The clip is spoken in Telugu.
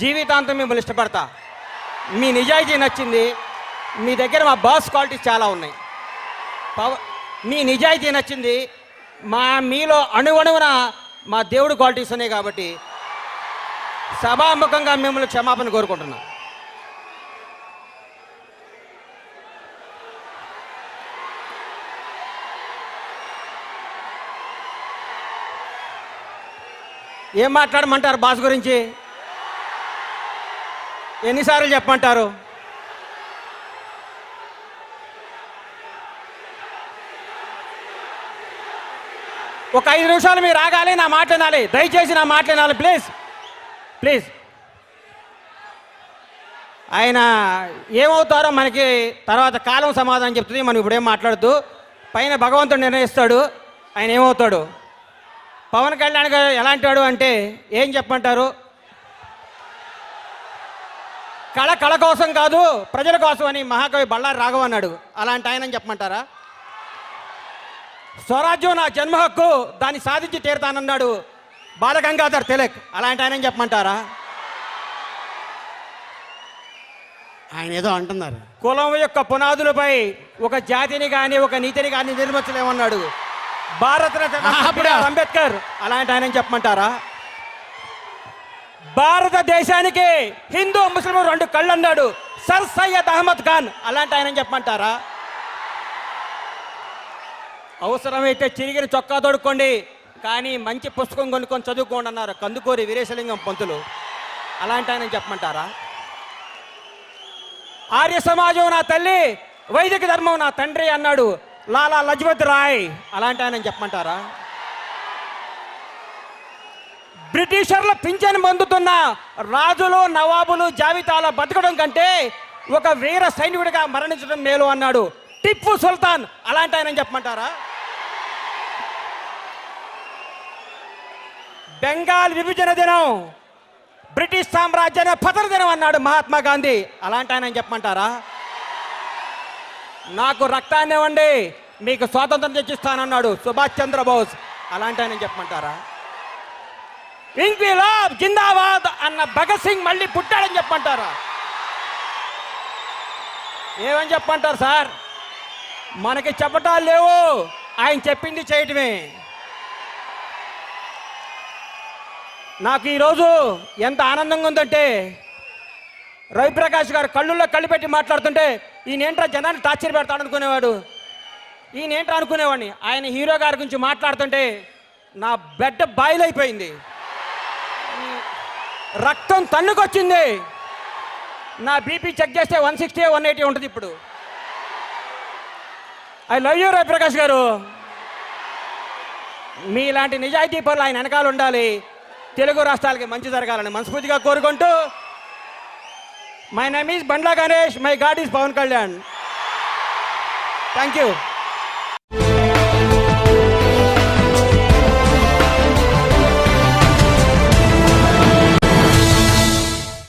జీవితాంతం మిమ్మల్ని ఇష్టపడతా. మీ నిజాయితీ నచ్చింది. మీ దగ్గర మా బాస్ క్వాలిటీస్ చాలా ఉన్నాయి. పవ మీ నిజాయితీ నచ్చింది. మా మీలో అణువణువున మా దేవుడు క్వాలిటీస్ ఉన్నాయి కాబట్టి సభాముఖంగా మిమ్మల్ని క్షమాపణ కోరుకుంటున్నాం. ఏం మాట్లాడమంటారు బాస్ గురించి? ఎన్నిసార్లు చెప్పమంటారు? ఒక ఐదు నిమిషాలు మీరు ఆగాలి నా మాట వినాలి. దయచేసి నా మాట వినాలి ప్లీజ్. ప్లీజ్. ఆయన ఏమవుతారో మనకి తర్వాత కాలం సమాధానం చెప్తుంది. మనం ఇప్పుడేం మాట్లాడుతూ పైన భగవంతుడు నిర్ణయిస్తాడు. ఆయన ఏమవుతాడు? పవన్ కళ్యాణ్ గారు ఎలాంటి వాడు అంటే ఏం చెప్పమంటారు? కళ కళ కోసం కాదు ప్రజల కోసం అని మహాకవి బళ్ళారి రాఘవ అన్నాడు. అలాంటి ఆయన చెప్పమంటారా? స్వరాజ్యం నా జన్మ హక్కు దాన్ని సాధించి తీరుతానన్నాడు బాలగంగాధర్ తిలక్. అలాంటి ఆయన చెప్పమంటారా? ఆయన ఏదో అంటున్నారు. కులం యొక్క పునాదులపై ఒక జాతిని కానీ ఒక నీతిని కానీ నిర్మించలేమన్నాడు. భారతరత్న అంబేద్కర్. అలాంటి ఆయన చెప్పమంటారా? భారతదేశానికి హిందూ ముస్లిం రెండు కళ్ళు అన్నాడు సర్ సయ్యద్ అహ్మద్ ఖాన్. అలాంటి ఆయన చెప్పమంటారా? అవసరమైతే చిరిగిన చొక్కా తొడుక్కోండి. కానీ మంచి పుస్తకం కొనుక్కొని చదువుకోండి అన్నారు కందుకూరి వీరేశలింగం పంతులు. అలాంటి ఆయన చెప్పమంటారా? ఆర్య సమాజం నా తల్లి వైదిక ధర్మం నా తండ్రి అన్నాడు. లాలా లజపత్ రాయ్. అలాంటి ఆయన చెప్పమంటారా? బ్రిటిషర్ల పింఛను పొందుతున్న రాజులు నవాబులు జాబితాలో బతకడం కంటే ఒక వీర సైనికుడిగా మరణించడం మేలు అన్నాడు. టిప్పు సుల్తాన్ అలాంటి ఆయన చెప్పమంటారా? బెంగాల్ విభజన దినం బ్రిటిష్ సామ్రాజ్యాన్ని పతన దినం అన్నాడు మహాత్మా గాంధీ. అలాంటి ఆయన చెప్పమంటారా? నాకు రక్తాన్ని ఇవ్వండి మీకు స్వాతంత్రం తెచ్చిస్తానన్నాడు సుభాష్ చంద్రబోస్. అలాంటి ఆయన చెప్పమంటారా? ఇంక్విలాబ్ జిందాబాద్ అన్న భగత్ సింగ్ మళ్ళీ పుట్టాడని చెప్పంటారా? ఏమని చెప్పంటారు సార్? మనకి చెప్పటాలు లేవు. ఆయన చెప్పింది చేయటమే. నాకు ఈరోజు ఎంత ఆనందంగా ఉందంటే రవిప్రకాష్ గారు కళ్ళుల్లో కళ్ళు పెట్టి మాట్లాడుతుంటే ఈయనేంట్రా జనాన్ని టార్చర్ పెడతాడు అనుకునేవాడు? ఈయనేంట్రా అనుకునేవాడిని? ఆయన హీరో గారి గురించి మాట్లాడుతుంటే నా బెడ్ బాయిల్ అయిపోయింది. రక్తం తన్నుకొచ్చింది. నా బీపీ చెక్ చేస్తే వన్ సిక్స్టీ వన్ ఎయిటీ ఉంటుంది ఇప్పుడు. ఐ లవ్ యూ రవిప్రకాష్ గారు. మీలాంటి నిజాయితీ పనులు ఆయన వెనకాల ఉండాలి. తెలుగు రాష్ట్రాలకి మంచి జరగాలని మనస్ఫూర్తిగా కోరుకుంటూ my name is Bandla Ganesh my God is Pawan Kalyan. Thank you